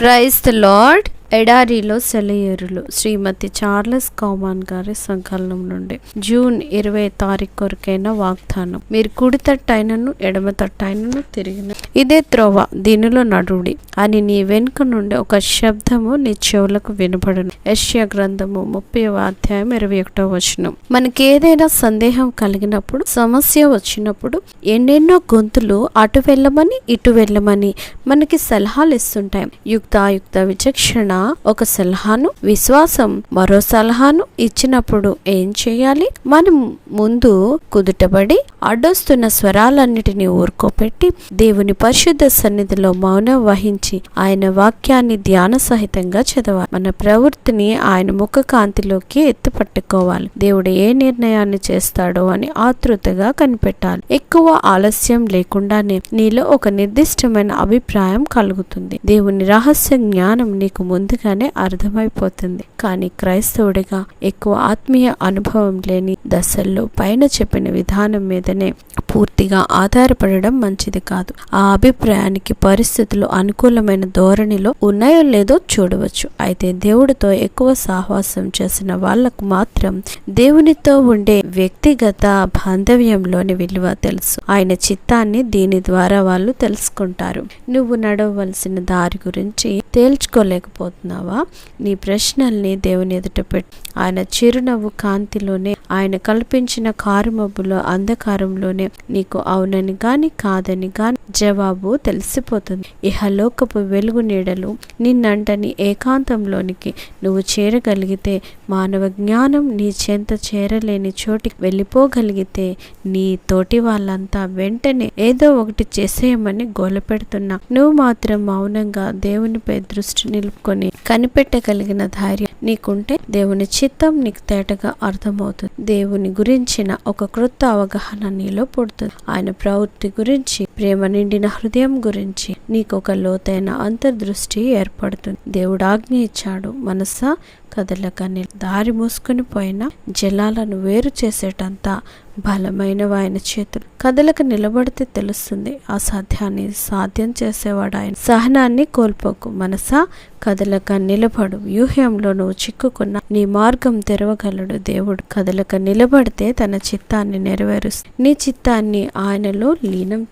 Praise the Lord. ఎడారిలో సెలయేరులు శ్రీమతి Charles కౌమాన్ గారి సంకలనం నుండి జూన్ ఇరవై తారీఖు కొరకైన వాగ్దానం. మీరు కుడి తట్టైనను ఎడమ తట్టైనను తిరిగిన ఇదే త్రోవ దీనిలో నడుడి అని నీ వెనుక నుండి ఒక శబ్దము నీ చెవులకు వినపడును యశ్య గ్రంథము ముప్పై అధ్యాయం ఇరవై ఒకటో వచనం. మనకి ఏదైనా సందేహం కలిగినప్పుడు సమస్య వచ్చినప్పుడు ఎన్నెన్నో గొంతులు అటు వెళ్ళమని ఇటు వెళ్ళమని మనకి సలహాలు ఇస్తుంటాయి. యుక్తాయుక్త విచక్షణ ఒక సలహాను విశ్వాసం మరో సలహాను ఇచ్చినప్పుడు ఏం చేయాలి? మనం ముందు కుదుటబడి అడ్డొస్తున్న స్వరాలన్నిటినీ ఊరుకోపెట్టి దేవుని పరిశుద్ధ సన్నిధిలో మౌనం వహించి ఆయన వాక్యాన్ని ధ్యాన సహితంగా చదవాలి. మన ప్రవృత్తిని ఆయన ముఖ కాంతిలోకి ఎత్తుపట్టుకోవాలి. దేవుడు ఏ నిర్ణయాన్ని చేస్తాడో అని ఆతృతగా కనిపెట్టాలి. ఎక్కువ ఆలస్యం లేకుండానే నీలో ఒక నిర్దిష్టమైన అభిప్రాయం కలుగుతుంది. దేవుని రహస్య జ్ఞానం నీకు ముందు ముందుగానే అర్థమైపోతుంది. కానీ క్రైస్తవుడిగా ఎక్కువ ఆత్మీయ అనుభవం లేని దశల్లో పైన చెప్పిన విధానం మీదనే పూర్తిగా ఆధారపడడం మంచిది కాదు. ఆ అభిప్రాయానికి పరిస్థితులు అనుకూలమైన ధోరణిలో ఉన్నాయో లేదో చూడవచ్చు. అయితే దేవుడితో ఎక్కువ సాహవాసం చేసిన వాళ్ళకు మాత్రం దేవునితో ఉండే వ్యక్తిగత బాంధవ్యంలోని విలువ తెలుసు. ఆయన చిత్తాన్ని దీని ద్వారా వాళ్ళు తెలుసుకుంటారు. నువ్వు నడవలసిన దారి గురించి తేల్చుకోలేకపోతున్నావా? నీ ప్రశ్నల్ని దేవుని ఎదుట పెట్టు. ఆయన చిరునవ్వు కాంతిలోనే ఆయన కల్పించిన కారుమబ్బులో అంధకారంలోనే నీకు అవునని గాని కాదని గాని జవాబు తెలిసిపోతుంది. ఇహలోకపు వెలుగు నీడలు నిన్నంటని ఏకాంతంలోనికి నువ్వు చేరగలిగితే మానవ జ్ఞానం నీ చెంత చేరలేని చోటికి వెళ్ళిపోగలిగితే నీ తోటి వాళ్ళంతా వెంటనే ఏదో ఒకటి చేసేయమని గోలపెడుతున్నా. నువ్వు మాత్రం మౌనంగా దేవునిపై దృష్టి నిలుపుకొని కనిపెట్టగలిగిన ధైర్యం నీకుంటే దేవుని చిత్తం నీకు తేటగా అర్థమవుతుంది. దేవుని గురించిన ఒక క్రొత్త అవగాహన నీలో పుడుతుంది. ఆయన ప్రవృత్తి గురించి ప్రేమ నిండిన హృదయం గురించి నీకు ఒక లోతైన అంతర్దృష్టి ఏర్పడుతుంది. దేవుడు ఆజ్ఞ ఇచ్చాడు. మనస కదలకని దారి మూసుకుని పోయిన జలాలను వేరు చేసేటంత బలమైనవి ఆయన చేతులు. కదలకు నిలబడితే తెలుస్తుంది అసాధ్యాన్ని సాధ్యం చేసేవాడు ఆయన. సహనాన్ని కోల్పోకు. మనసా కదలక నిలబడు. వ్యూహంలో నువ్వు చిక్కుకున్న నీ మార్గం తెరవగలడు దేవుడు. కదలక నిలబడితే తన చిత్తాన్ని నెరవేరుస్తుంది. నీ చిత్తాన్ని ఆయనలో లీనం